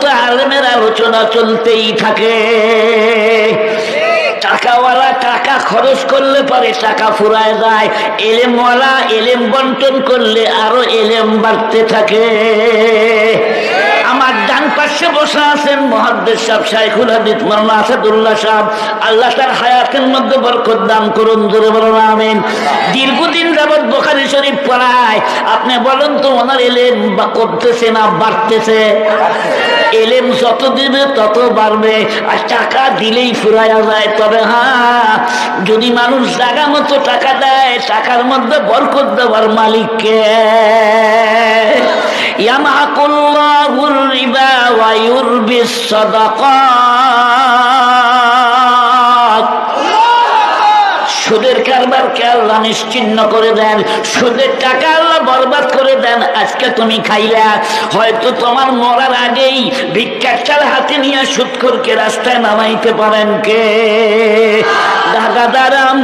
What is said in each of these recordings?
পর্যন্ত আলেমের আলোচনা চলতেই থাকে। টাকাওয়ালা টাকা খরচ করলে পরে টাকা ফুরায় যায়। এলেমওয়ালা এলেম বন্টন করলে আরও এলেম বাড়তে থাকে। আমার ডান পাশে বসে আছেন মহাদ্দেশ সাহেব, শাইখুল হাদিস, মাওলানা আসাদুল্লাহ সাহেব। আল্লাহ তার হায়াতের মধ্যে বরকত দান করুন, জোরে বলুন, আমিন। দীর্ঘদিন যাবৎ বোখারি শরীফ পড়ায়, আপনি বলেন তো, ওনার এলেম বা করতেছে না, বাড়তেছে? এলেম যত দিবে, তত বাড়বে। আর টাকা দিলেই ফুরাইয়া যায়, তবে হ্যাঁ যদি মানুষ জায়গা মতো টাকা দেয়, টাকার মধ্যে বরকত দেওয়ার মালিককে। ইয়ামাকুল্লাহুর ইউরবিস সাদাকাত সুদের কারবারকে আল্লাহ নিশ্চিন্ন করে দেন, সুদের টাকা আল্লাহ বরবাদ করে দেন, আজকে তুমি খাইলা। হয়তো তোমার মরার আগেই ভিক্ষার হাতে নিয়ে সুৎখরকে রাস্তায় নামাইতে পারেন কে?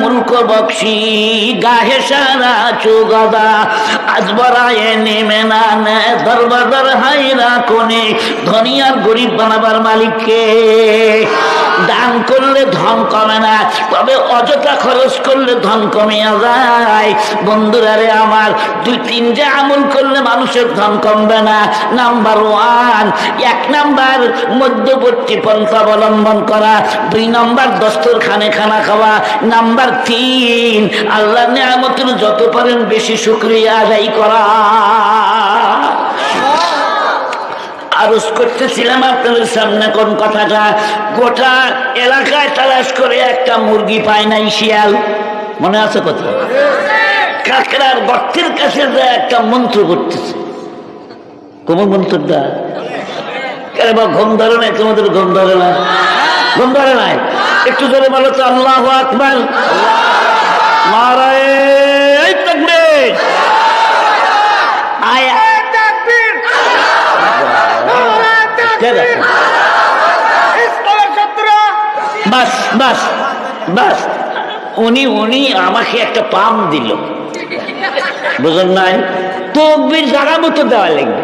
মুলক বক্সি গাহে আজ নেমে না নে দরবাদার হাইরা কোনে ধনিয়ার গরিব বানাবার মালিককে। দান করলে ধন কমে না, তবে অযথা খরচ করলে ধন কমিয়া যায়। বন্ধুরা রে আমার, দুই তিন যে আমল করলে মানুষের ধন কমবে না। নাম্বার ওয়ান এক নাম্বার, মধ্যবর্তী পন্থা অবলম্বন করা। দুই নাম্বার, দস্তর খানে খানা খাওয়া। নাম্বার তিন আল্লাহ নিয়ামতের যত পারেন বেশি শুক্রিয়া আদায় করা। আরজ করতেছিলাম আপনাদের সামনে কোন কথাটা? গোটা এলাকায় তালাশ করে একটা মুরগি পায় নাই শিয়াল। মনে আছে কথা? কাকড়ার গর্তের কাছে যে একটা মন্ত্র করতেছে কোন মন্ত্রটা? কেন বা ঘুম ধরে নাই, তোমাদের ঘুম ধরে না ঘুম ধরে নাই? একটু ধরে বলো তো, আল্লাহ আকবার। মারায় তাকবীর আয়া বাস বাস। উনি উনি আমাকে একটা পাম দিল। বুঝলেন নাই? তকবির যারা মতো দেওয়া লাগবে।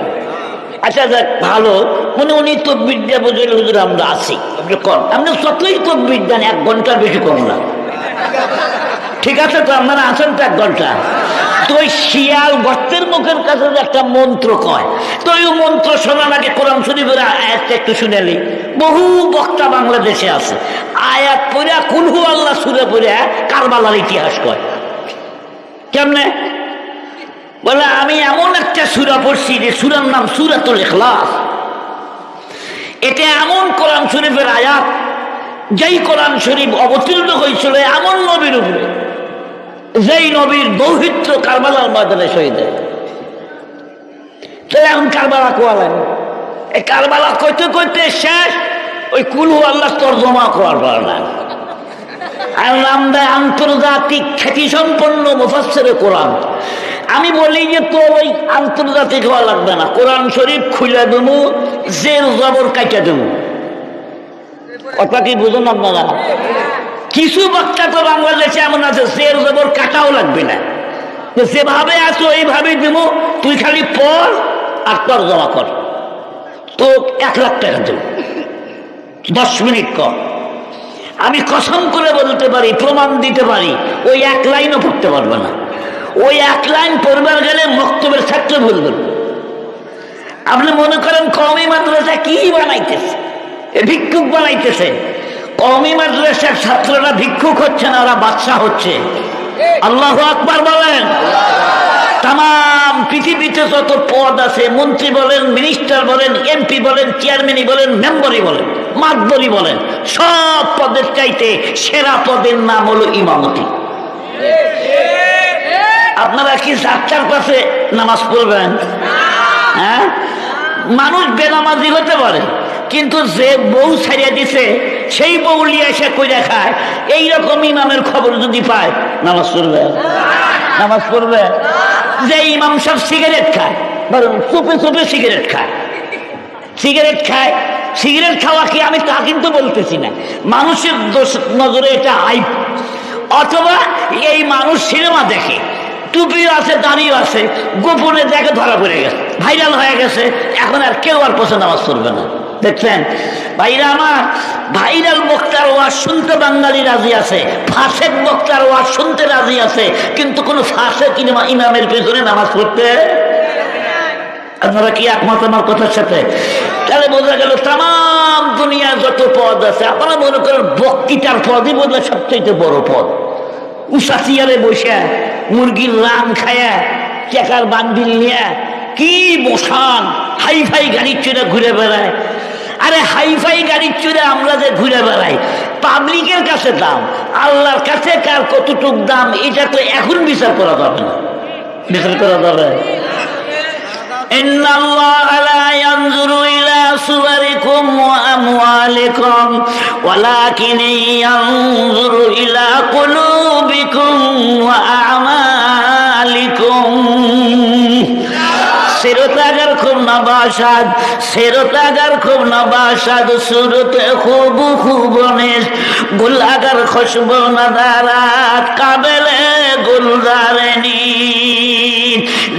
আচ্ছা যাক, ভালো। মনে উনি তকবির দিয়ে বুঝলেন হুজুর, আমরা আছি। আপনি কম আপনি যতই তকবির দেন, এক ঘণ্টার বেশি কম না। ঠিক আছে তো, আপনারা আছেন তো এক ঘণ্টা। তো ওই শিয়াল গর্তের মুখের কাছে একটা মন্ত্র কয়, তো ওই মন্ত্র শোনা নাকি কোরআন শরীফের আয়াতটা একটু শুনেলি বহু বক্তা বাংলাদেশে আছে। আয়াত পড়া কুলহু আল্লাহ সুরে পড়া কারবালার ইতিহাস কয়। কেমনে? বলে, আমি এমন একটা সুরা পড়ছি যে সুরার নাম সুরাতুল ইখলাস। এটা এমন কোরআন শরীফের আয়াত যেই কোরআন শরীফ অবতীর্ণ হয়েছিল এমন নবীর উপরে, যেই নবীর দৌহিত্র কারবালার ময়দানে শহীদ হয়। তাহলে এখন কারবালা কোয়া লাগে এই কারবালা কইতে কইতে শেষ, ওই কুলু আল্লাহ তর্জমা করার পর না। নাম দেয় আন্তর্জাতিক খ্যাতি সম্পন্ন মুফাসসিরে কোরআন। আমি বলি যে তো ওই আন্তর্জাতিক হওয়া লাগবে না। কোরআন শরীফ খুলে দেবো, জের জবর কাইটা দেবো। কথা কি বুঝুন আপনারা? কিছু বক্তা তো বাংলাদেশে এমন আছে জের জবর কাটাও লাগবে না। যেভাবে আছো এইভাবে দিব তুই খালি পড় আর তোর জমা কর। তো এক লাখ টাকা দেব। দশ মিনিট কর আমি কসম করে বলতে পারি, প্রমাণ দিতে পারি, ওই এক লাইনও পড়তে পারবে না। ওই এক লাইন পড়বার গেলে মক্তবের ছাত্র ভুলবেন আপনি মনে করেন কমই মাদ্রাসা কি বানাইতেছে? এ ভিক্ষুক বানাইতেছে। কমই মাদ্রাসার ছাত্ররা ভিক্ষুক হচ্ছে না, ওরা বাদশা হচ্ছে। আল্লাহ আকবার বলেন। তাম পৃথিবীতে যত পদ আছে, মন্ত্রী বলেন, মিনিস্টার বলেন, এমপি বলেন চেয়ারম্যানই বলেন, মেম্বারই বলেন মাতবরি বলেন, সব পদের চাইতে সেরা পদের নাম হলো ইমামতি। আপনারা কি চারটার পাশে নামাজ পড়বেন? হ্যাঁ? মানুষ বেনামাজি হতে পারে। কিন্তু যে বউ ছাড়িয়ে দিছে, সেই বউ নিয়ে এসে কইরা খায়। এইরকম ইমামের খবর যদি পায়, নামাজ পড়বে। নামাজ পড়বে। যে ইমাম সব সিগারেট খায়, বরং চুপে চুপে সিগারেট খায়। সিগারেট খায়। সিগারেট খাওয়া কি আমি তা কিন্তু বলতেছি না। মানুষের দোষ নজরে এটা আইপ অথবা এই মানুষ সিনেমা দেখে টুপি আছে দাঁড়িয়ে আছে, গোপনে দেখে ধরা পড়ে গেছে, ভাইরাল হয়ে গেছে, এখন আর কেউ আর পছন্দ নামাজ পড়বে না। দেখছেন ভাইরা আমার, ভাইরাল বক্তার ওয়াজ শুনতে বাঙালি রাজি আছে, ফাঁসেক বক্তার ওয়াজ শুনতে রাজি আছে, কিন্তু কোনো ফাঁসেক ইমা- ইমামের পেছনে নামাজ পড়তে আপনারা কি একমত আমার কথার সাথে? তাহলে বোঝা গেল তাম দুনিয়ার যত পদ আছে, আপনারা মনে করেন বক্তৃতার পদই বোধ সবচেয়ে বড় পদ। উষা চেয়ারে বসে, মুরগির রান খায়া, চেকার বান্ডিল নিয়ে, কি বসান হাই ফাই গাড়ির চড়ে ঘুরে বেড়ায় আরে হাই ফাই গাড়ির চড়ে আমরা যে ঘুরে বেড়াই পাবলিকের কাছে দাম আল্লাহর কাছে কার কতটুক দাম এটা তো এখন বিচার করা যাবে না বিচার করা যাবে إن الله لا ينظر إلى صوركم وأموالكم ولكن ينظر إلى قلوبكم وأعمالكم সিরত আগার খুব নবাসাদ, সিরত আগার খুব নবাসাদ, সুরত খুব খুবনের গুল আগার খুশবু নদারাত, কাবেলে গুলদারেনি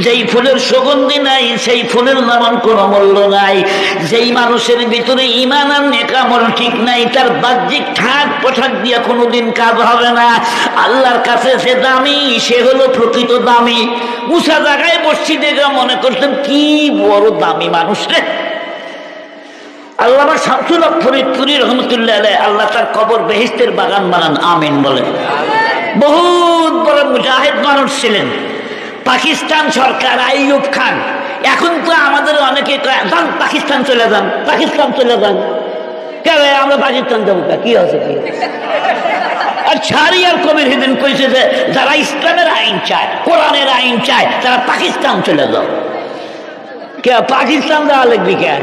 যেই ফুলের সুগন্ধি নাই, সেই ফুলের নামান কোনো মূল্য নাই। যেই মানুষের ভিতরে ইমান আর নেকামল ঠিক নাই, তার বাহ্যিক ঠাক পোশাক দিয়ে কোনোদিন কাজ হবে না। আল্লাহর কাছে সে দামি, সে হলো প্রকৃত দামি। উষা জায়গায় বসছি দেখে মনে করতেন কি বড় দামি মানুষ রে। আল্লাহ রহমতুল্লাহ আল্লাহ তার কবর বেহিস্তের বাগান বানান, আমিন বহুত বড় মুজাহিদ মানুষ ছিলেন। পাকিস্তান সরকার, আইয়ুব খান। এখন তো আমাদের অনেকে যান পাকিস্তান চলে যান, পাকিস্তান চলে যান। কেন আমরা পাকিস্তান যাব কি? আছে, কি? আর কবির কইছে যে, যারা ইসলামের আইন চায়, কোরআনের আইন চায়, তারা পাকিস্তান চলে যাও। কে, পাকিস্তান যাওয়া লাগবে কে?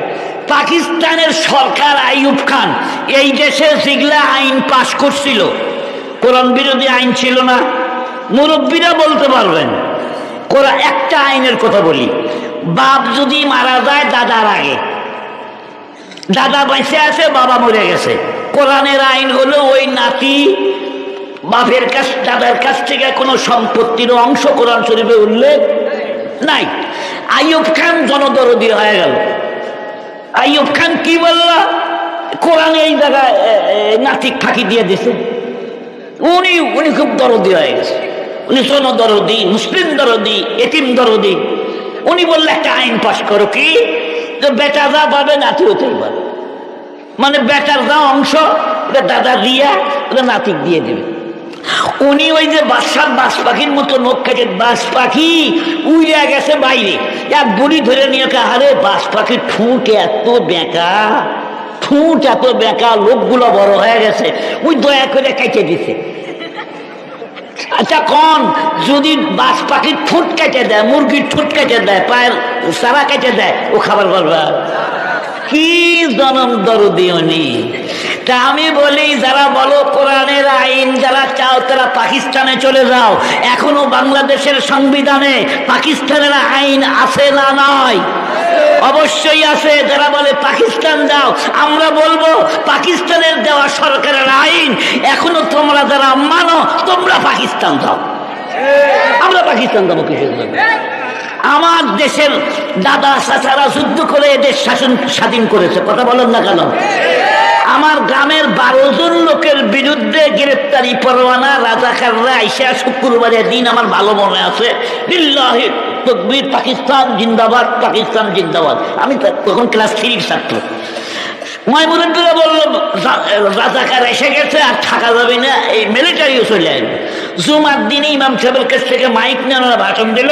পাকিস্তানের সরকার আইয়ুব খান এই দেশে যেগুলা আইন পাশ করছিল। কোরআন বিরোধী আইন ছিল না। মুরব্বীরা বলতে পারবেন, কোরআন একটা আইনের কথা বলি। বাপ যদি মারা যায়, দাদার আগে। দাদা বেঁচে আছে, বাবা মরে গেছে। কোরআনের আইন হলো ওই নাতি বাপের কাছ, দাদার কাছ থেকে কোনো সম্পত্তির অংশ কোরআন শরীফে উল্লেখ নাই। আইয়ুব খান জনদরদি হয়ে গেল। আইয়ুব খান কি বলল? কোরআন এই জায়গায় নাতিক ফাঁকি দিয়ে দিছে। উনি উনি খুব দরদি হয়ে গেছে। উনি জনদরদি মুসলিম দরদি, এতিম দরদি। উনি বললে, একটা আইন পাশ করো কি? যে বেটা যা পাবে নাতি হতেই পারে মানে বেটার যা অংশ, ওটা দাদা দিয়া, ওটা নাতিক দিয়ে দেবে। উনি ওই যে বাসার বাস পাখির মতো নখ কেটে বাস পাখি উড়িয়া গেছে বাইরে। এক বুড়ি ধরে নিয়ে আরে বাস পাখির ঠুঁট এত বেঁকা, ঠুঁট এত বেঁকা, লোকগুলো বড় হয়ে গেছে, ওই দয়া করে কেটে দিছে। আচ্ছা কন, যদি বাস পাখির ঠোঁট কেটে দেয় মুরগির ঠোঁট কেটে দেয়, পায়ের সারা কেটে দেয়, ও খাবার পারবা কি জনম দরদি উনি তা আমি বলি, যারা বলো কোরআনের আইন, যারা চাও তারা পাকিস্তানে চলে যাও। এখনও বাংলাদেশের সংবিধানে পাকিস্তানের আইন আছে না নয় অবশ্যই আছে, যারা বলে পাকিস্তান যাও। আমরা বলব, পাকিস্তানের দেওয়া সরকারের আইন, এখনও তোমরা যারা মানো, তোমরা পাকিস্তান যাও। আমরা পাকিস্তান যাব কিসের জন্য? আমার দেশের দাদা চাচারা যুদ্ধ করে এদের শাসন স্বাধীন করেছে, কথা বলেন না কেন? আমার গ্রামের বারো জন লোকের বিরুদ্ধে গ্রেপ্তারি পরোয়ানা, রাজাকাররা আইসা শুক্রবারের দিন আমার ভালো মনে আছে। পাকিস্তান জিন্দাবাদ পাকিস্তান জিন্দাবাদ। আমি তখন ক্লাস থ্রির ছাত্র। ময়মুরব্বীরা বলল "যা- রাজাকার এসে গেছে আর থাকা যাবে না। এই মিলিটারিও চলে আসবে জুমার দিনে ইমাম সাহেবের কাছ থেকে মাইক নিয়ে ওনারা ভাষণ দিল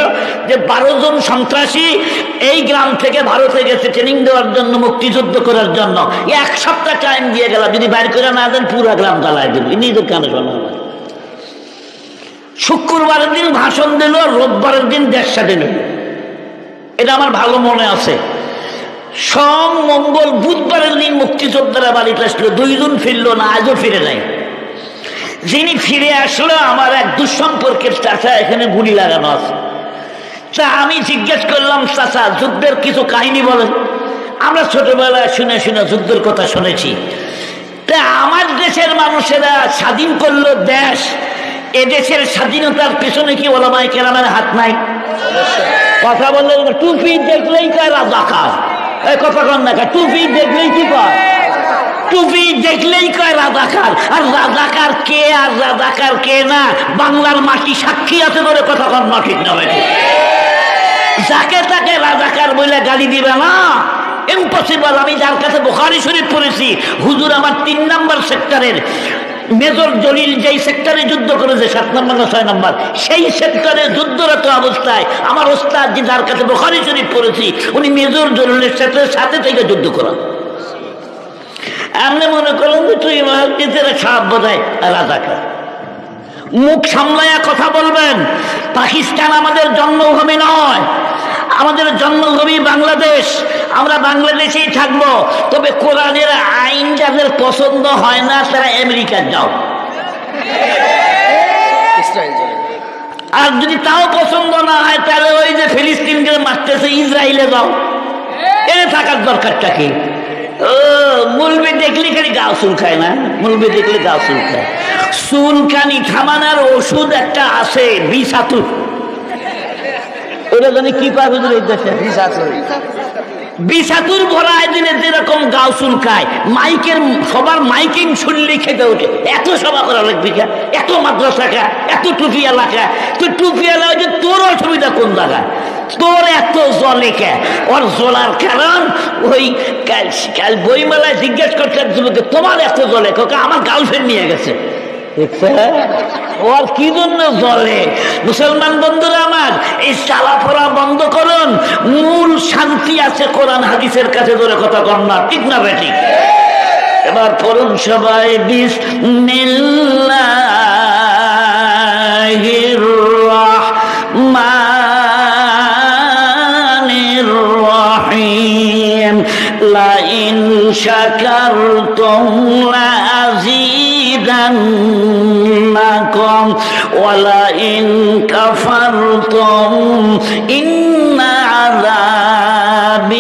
যে, বারো জন সন্ত্রাসী এই গ্রাম থেকে ভারতে গেছে ট্রেনিং দেওয়ার জন্য, মুক্তিযুদ্ধ করার জন্য। এক সপ্তাহ টাইম দিয়ে গেলাম যদি বাইর করে না দেন, পুরো গ্রাম জ্বালায় দিল নিজের কানে শোনা। শুক্রবারের দিন ভাষণ দিল, রোববারের দিন স্বাধীন হলো। এটা আমার ভালো মনে আছে। সোম, মঙ্গল, বুধবারের দিন মুক্তিযোদ্ধারা বাড়িতে আসলো, দুইজন ফিরলো না, আজও ফিরে নাই। যিনি ফিরে আসলো, আমার এক দুঃসম্পর্কের চাচা, এখানে গুলি লাগানো আছে। তা আমি জিজ্ঞেস করলাম, চাচা, যুদ্ধের কিছু কাহিনী বলেন। আমরা ছোটবেলায় শুনে শুনে যুদ্ধের কথা শুনেছি। তা আমার দেশের মানুষেরা স্বাধীন করল দেশ। এ দেশের স্বাধীনতার পেছনে কি ওলামায় কেরামের হাত নাই? কথা বললে টুপি দেখলেই তার রাজাকার কথা কন না টুপি দেখলেই কি কয়? টুপি দেখলেই কয় রাজাকার। আর রাজাকার কে আর রাজাকার কে না? বাংলার মাটি সাক্ষী আছে বলে কথা কন না ঠিক না যাকে তাকে রাজাকার বলে গালি দিবে না। ইম্পসিবল আমি যার কাছে বোখারি শরীফ পড়েছি। হুজুর আমার তিন নাম্বার সেক্টরের মেজর জলিল যেই সেক্টরে যুদ্ধ করেছে, সাত নম্বর না ছয় নম্বর, সেই সেক্টরে যুদ্ধরত অবস্থায় আমার ওস্তাদ যে যার কাছে বোখারি শরীফ পড়েছি, উনি মেজর জলিলের সাথে সাথে থেকে যুদ্ধ করান। আপনি মনে করেন যে তুই মহাজিদের খারাপ বোধহয় রাজাকার। মুখ সামলায়া কথা বলবেন, পাকিস্তান আমাদের জন্মভূমি নয় আমাদের জন্মভূমি বাংলাদেশ আমরা বাংলাদেশেই থাকব। তবে কোরআনের আইন যাদের পছন্দ হয় না তারা আমেরিকা যাও। আর যদি তাও পছন্দ না হয় তাহলে ওই যে ফিলিস্তিনকে মারতেছে ইসরায়েলে যাও। এনে থাকার দরকারটা কি? ও মুলবি দেখলে খালি গা চুলকায় না? মুলবি দেখলে গা চুলকায় চুলকানি থামানোর ওষুধ একটা আছে বিষাতুর ওটা জানি কি পায় হুজুর এই দেশে? বিষাতুর ভরায় দিনে যেরকম গাও চুলকায় মাইকের সবার মাইকিং শুনলে খেতে ওঠে। এত সভা করা লাগবে কা? এত মাদ্রাসা কা এত টুপি এলাকা তুই টুপি এলাকা যে তোর অসুবিধা কোন জায়গায়? তোর এত জলে কে ওর জলার কারণ ওই কাল বইমেলায় জিজ্ঞেস করছে যুবকে তোমার এত জলে কোকা আমার গার্লফ্রেন্ড নিয়ে গেছে। দেখছে? ওর কি জন্য জলে মুসলমান বন্ধুরা আমার এই চালাফোরা বন্ধ করুন মূল শান্তি আছে কোরআন হাদিসের কাছে ধরে কথা কর না ঠিক না বেটি এবার পড়ুন সবাই বিস الرحيم لئن شكرتم لأزيدنكم ولئن كفرتم إن عذابي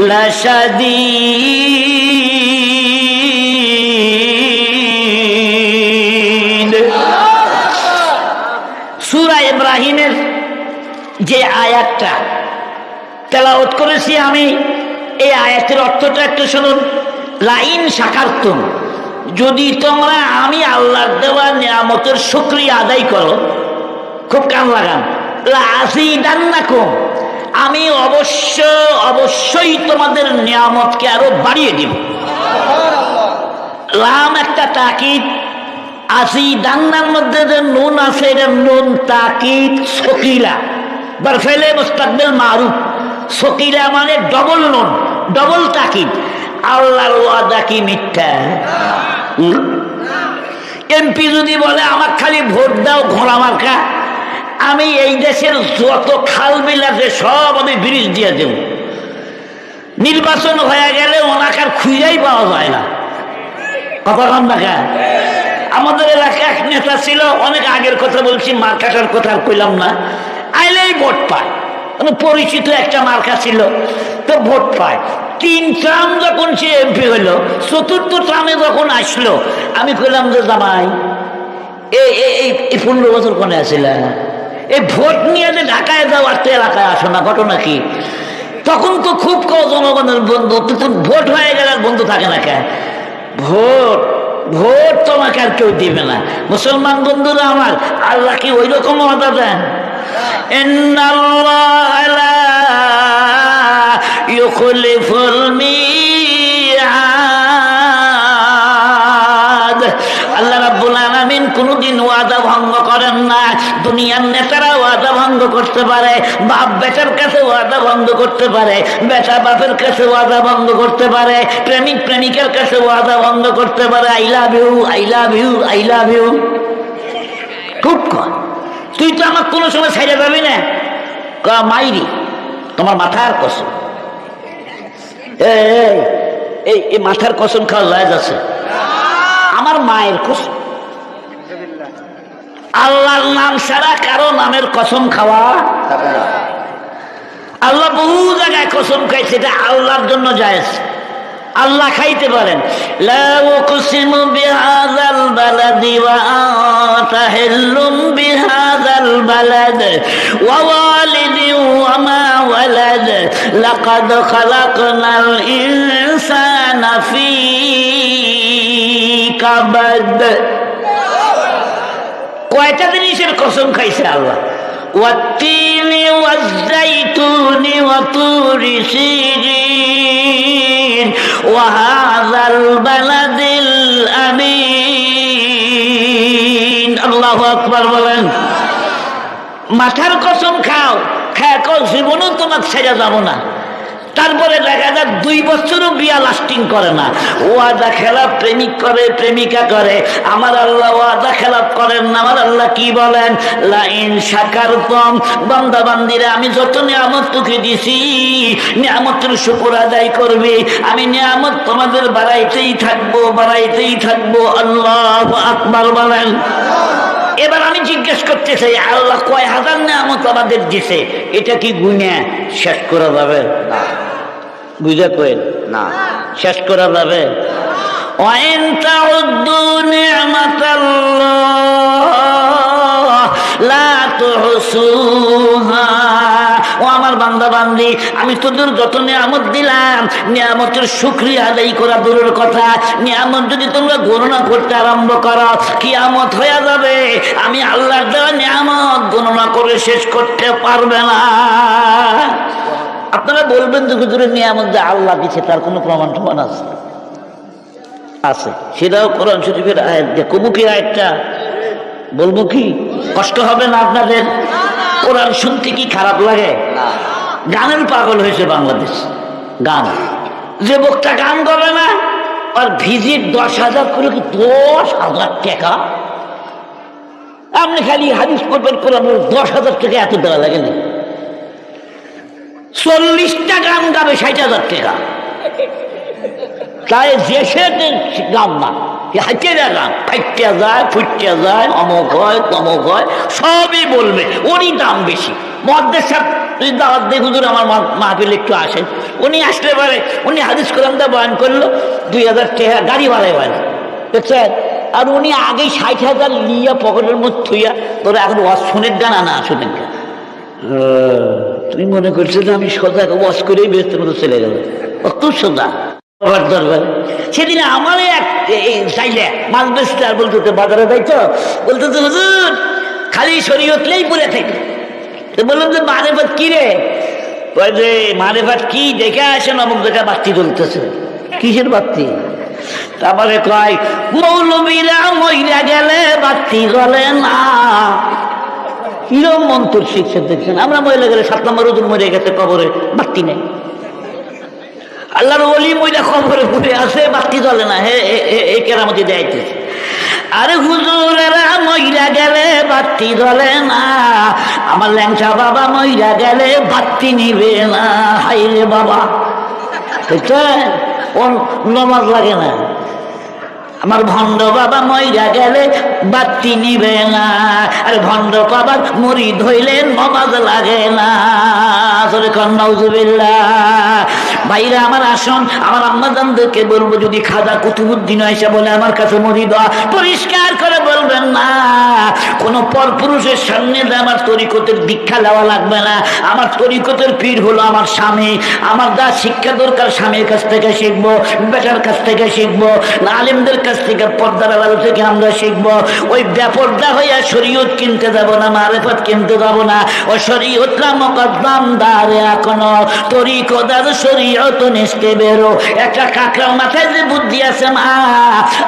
لشديد সুরা ইব্রাহিমের যে আয়াতটা তেলাওত করেছি আমি এই আয়াতের অর্থটা একটু শুনুন লাইন সাকারতুম যদি তোমরা আমি আল্লাহর দেওয়া নিয়ামতের শুক্রিয়া আদায় করো, খুব কান লাগান। লাজিদান্নাকুম। আমি অবশ্য, অবশ্যই তোমাদের নিয়ামতকে আরও বাড়িয়ে দিব। লাম একটা তাকিদ। আসি দান্নার মধ্যে যে নুন আছে, এটা নুন, তাকিদ সকিলা বরফেলে মুস্তাকবিল মারুফ। সকিলা মানে ডবল নুন ডবল তাকিদ। আল্লাহর ওয়াদা কি মিথ্যা? এমপি যদি বলে আমার খালি ভোট দাও ঘোড়া মার্কা, আমি এই দেশের যত খাল বিল আছে, সব আমি ব্রিজ দিয়ে দেব। নির্বাচন হয়ে গেলে ওনাকে আর খুঁজেই পাওয়া যায় না। কথা কন দেখা আমাদের এলাকায় এক নেতা ছিল, অনেক আগের কথা বলছি, মার্কাটার কথা কইলাম না। আইলেই ভোট পায়। মানে পরিচিত একটা মার্কা ছিল, তো ভোট পায়। তিন ট্রাম যখন সে এমপি হইল চতুর্থ ট্রামে যখন আসলো আমি কইলাম যে জামাই এই পনেরো বছর কোনে আসিল? এই ভোট নিয়ে যে ঢাকায় যাও আর তো এলাকায় আসো না ঘটনা কি? তখন তো খুব কম জনগণের বন্ধু তখন ভোট হয়ে গেলে আর বন্ধু থাকে না কে? ভোট ভোট তোমাকে আর কেউ দিবে না। মুসলমান বন্ধুরা আমার আল্লাহ কি ওই রকম কথা দেন? ইউখলিফুল মিআদ আল্লাহ রাব্বুল আলামিন কোনদিন ওয়াদা ভঙ্গ করেন না। দুনিয়ার নেতারা ওয়াদা ভঙ্গ করতে পারে, বাপ বেটার কাছে ওয়াদা ভঙ্গ করতে পারে, বেটা বাপের কাছে ওয়াদা ভঙ্গ করতে পারে, প্রেমিক প্রেমিকের কাছে ওয়াদা ভঙ্গ করতে পারে। I love you I love you I love you খুব কম। তুই তো আমার কোনো সময় ছেড়ে যাবি না। মাইরি, তোমার মাথার কসম। এই, এই, মাথার কসম খাওয়া লাজ আছে। আমার মায়ের কসম। আল্লাহর নাম ছাড়া কারও নামের কসম খাওয়া আল্লাহ বহু জায়গায় কসম খাইছে এটা আল্লাহর জন্য যায় আল্লাহ খাইতে পারেন। লা উকসিমু বিহাযাল বালাদি বালাদ ওয়া ওয়ালিদিন ওয়া মা ولد لقد خلقنا الإنسان في كبد কয়টা জিনিসের কসম খাইছে আল্লাহ والتين والزيتون وطور سينين وهذا البلد الأمين الله أكبر বলেন মাথার কসম খাও, খায় কও জীবনও তোমাকে ছেড়ে যাব না। তারপরে দেখা যায় দুই বছরও বিয়া লাস্টিং করে না। ওয়াদা খেলাপ প্রেমিক করে, প্রেমিকা করে। আমার আল্লাহ ওয়াদা খেলাপ করেন না। আমার আল্লাহ কি বলেন? লাইন সাকার কম বান্দা বান্দিরা আমি যত নিয়ামত তোকে দিছি, নিয়ামতের শুকুর আদায় করবে। আমি নিয়ামত তোমাদের বাড়াইতেই থাকব বাড়াইতেই থাকব। আল্লাহ আকবার বলেন। এবার আমি জিজ্ঞেস করতে চাই আল্লাহ কয় হাজার নিয়ামত আমাদের দিছে এটা কি গুনে শেষ করা যাবে বুঝে কইন না শেষ করা যাবে وإن تعدوا نعمة الله لا تحصوها ও আমার বান্দা বান্দি, আমি তোদের যত নিয়ামত দিলাম, নিয়ামতের শুক্রিয়া আদায় করা দূরের কথা। নিয়ামত যদি তোমরা গণনা করতে আরম্ভ করো, কিয়ামত হয়ে যাবে। আমি আল্লাহর দেওয়া নিয়ামত গণনা করে শেষ করতে পারবে না। আপনারা বলবেন যে হুজুরের নিয়ামত যে আল্লাহ দিচ্ছে তার কোনো প্রমাণ প্রমাণ আছে? আছে। সেটাও কোরআন শরীফের আয়াত যে কবু কি আয়াতটা বলব কি? কষ্ট হবে না আপনাদের? কোরআন শুনতে কি খারাপ লাগে? গানের পাগল হয়েছে বাংলাদেশ। গান। যে বক্তা গান করে না, আর ভিজিট দশ হাজার করে কি দশ হাজার টাকা? আপনি খালি হাদিস করবেন কোরআন দশ হাজার টাকা এত দেওয়া লাগে না। চল্লিশটা গান গাবে ষাট হাজার টাকা। তাই দেশে গান না হাইটে ফাইটে যায় ফুটতে যায় অমক হয় তমক হয় সবই বলবে। ওরই দাম বেশি। মদ্দের সাথে তুই দাওয়াত দিয়ে হুজুর আমার মাহফিল একটু আসেন। উনি আসতে পারে উনি হাদিস কোরআন দা বয়ান করল, দুই হাজার টাকা গাড়ি ভাড়ায় বয়ান দেখছেন আর উনি আগেই ষাট হাজার লিয়া পকেটের মধ্যে থুইয়া, তোরা এখন ওয়াজ শোনের গান আনা শোনেন গান তুমি মনে করছ যে আমি সোজা ওয়াশ করেই ব্যস্ত মতো চলে গেল? অত সোজা। বাবার দরবার সেদিন আমার এক চাইলে আর বলতো বাজারে যাইতো। বলতো হুজুর, খালি শরীয়তলেই পড়ে থাকে। তো বললাম যে মারে মারেফাত কি রে? কয় যে কি? দেখে আসেন, অমুক জায়গায় বাতি জ্বলতেছে। কিসের বাতি? তারপরে কয়, মৌলবীরা মইরা গেলে বাতি জ্বলে না। কিরম মন্তর শিখছে দেখছেন? আমরা মহিলা গেলে সাত নম্বর ওজন মরে গেছে কবরে, বাতি নেই। আল্লাহর অলি মহিলা কবরে ফুটে আছে বাতি জ্বলে না। হে এই কেরামতি দেয়াইতেছে। আরে হুজুরেরা মইরা গেলে বাতি জ্বলে না। আমার ল্যাংচা বাবা মইরা গেলে বাতি নিবে না। হাই রে বাবা। ওর নমাজ লাগে না। আমার ভণ্ড বাবা মইরা গেলে বাতি নিবে না। আর ভণ্ড বাবার মরি ধইলে নমাজ লাগে না। আসলে কন্নাউজুবিল্লাহ ভাইরা, আমার আসন, আমার আম্মাজানদেরকে বলব, যদি খাদা কুতুবুদ্দিন এসে বলে, আমার কাছে মরি দেওয়া পরিষ্কার করে বলবেন না। কোন পরপুরুষের সামনে আমার তরিকতের দীক্ষা দেওয়া লাগবে না। আমার তরিকতের পীর হলো আমার স্বামী। আমার যা শিক্ষা দরকার স্বামীর কাছ থেকে শিখব, বেটার কাছ থেকে শিখব, আলেমদের কাছ থেকে, পর্দার আলো থেকে আমরা শিখব। ওই ব্যাপরদা হইয়া শরীয়ত কিনতে যাব না, মারেফত কিনতে যাব না। ও শরীয়তরা মকদ্দম দারে এখনও তরিকদার একটা মাথায় যে বুদ্ধি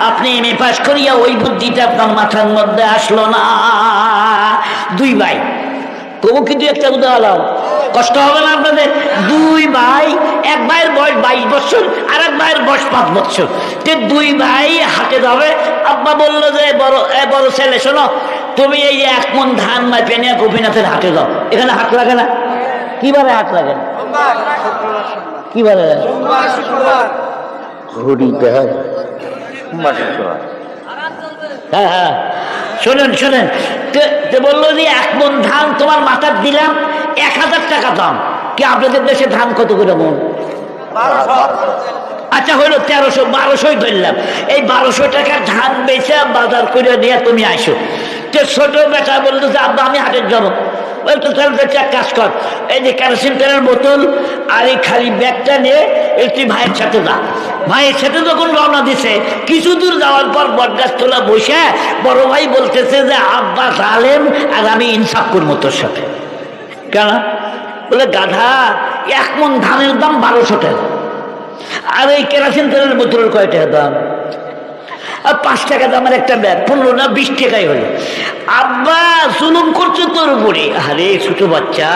আপনি এম এ করিয়া ওই বুদ্ধিটা আপনার মাথার মধ্যে আসলো না। দুই ভাই। তবু কষ্ট হবে না আপনাদের? দুই ভাই, এক ভাইয়ের বয়স বাইশ বছর আর এক ভাইয়ের বয়স পাঁচ বছর। দুই ভাই হাতে যাবে। আব্বা বলল যে বড় বড় ছেলে, শোনো, তুমি এই যে এক মন ধান মাইপে নিয়ে গোপীনাথের হাটে যাও। এখানে হাত লাগে না? কীভাবে হাত লাগে? না ঘড়িতে হয় সোমবার হ্যাঁ হ্যাঁ। শোনেন শোনেন। বলল যে এক মন ধান তোমার মাথার দিলাম এক হাজার টাকা দাম। কি আপনাদের দেশে ধান কত করে মন? আচ্ছা হইল তেরোশো বারোশোই ধরলাম। এই বারোশো টাকার ধান বেচে বাজার করে নিয়ে তুমি আসো তে ছোট বেটা বলল যে আব্বা আমি হাটের যাব বলতো তাহলে তো কাজ কর। এই যে কেরোসিন তেলের বোতল আর এই খালি ব্যাগটা নিয়ে তুই ভাইয়ের সাথে যা। ভাইয়ের সাথে যখন রওনা দিছে, কিছু দূর যাওয়ার পর বটগাছ তোলা বসে বড় ভাই বলতেছে যে, আব্বা আলেম আর আমি ইনসাফ করব তোর সাথে। কেন? বলে, গাধা, এক মন ধানের দাম বারোশো টাকা। আর এই কেরাসিন তেলের বোতলের কয় টাকা দাম? আর পাঁচ টাকা দামের একটা ব্যাগ, পনেরো না বিশ টাকাই হলো। আব্বা, জুলুম করছে তোর উপরে। আরে, ছোট বাচ্চা।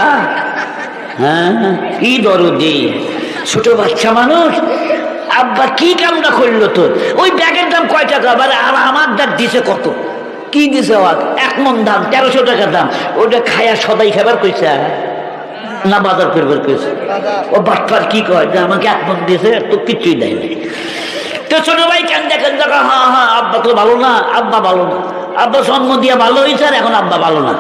হ্যাঁ কি দরদি। ছোট বাচ্চা মানুষ। আব্বা, কি কামটা করল তোর? ওই ব্যাগের দাম কয় টাকা? মানে আর আমার দাম দিছে কত? কি দিছে এক মন দাম, তেরোশো টাকা দাম। ওটা খায়া সদাই খাবার কইছে না বাজার করবার কইছে। ও বাটপার কি কয়? আমাকে এক মন দিয়েছে তো কিছুই দেয় নাই। তো ছোট ভাই কেন দেখেন কয়, হ্যাঁ হ্যাঁ আব্বা তো ভালো না আব্বা ভালো না। আব্বা জন্ম দিয়ে ভালো হয়েছে আর এখন আব্বা ভালো না।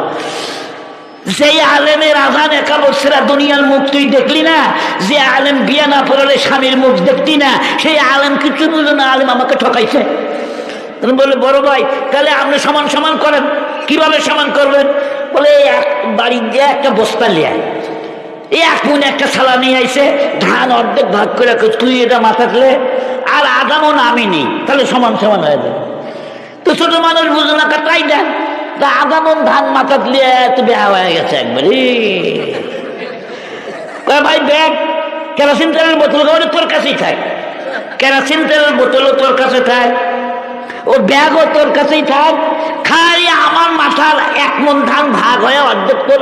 সেই আলেমের আজান একা বছরা দুনিয়ার মুখ তুই দেখলি না? যে আলেম বিয়া না পড়ালে স্বামীর মুখ দেখতি না? সেই আলেম কিছু বুঝলো না আলেম আমাকে ঠকাইছে। বলে বড় ভাই তাহলে আপনি সমান সমান করেন। কীভাবে সমান করবেন? বলে এক বাড়ি দিয়ে একটা বস্তা লিয়ে। এই এক মন একটা ছালা নিয়ে আইসে ধান অর্ধেক ভাগ করে তুই এটা মাথাতলে আর আমি নেই তাহলে সমান সমান হয়ে যাবে। তো ছোট মানুষ বুঝো না কা তাই দেন তা আধা মন ধান মাথাত লিয়ে তো বেহা হয়ে গেছে একবারে। ভাই ব্যাগ কেরোসিন তেলের বোতল করে তোর কাছেই থাক। কেরোসিন তেলের বোতলও তোর কাছে থাক। ও ব্যাগও তোর কাছেই থাক। খালি আমার মাথার এক মন ধান ভাগ হয়ে অর্ধেক তোর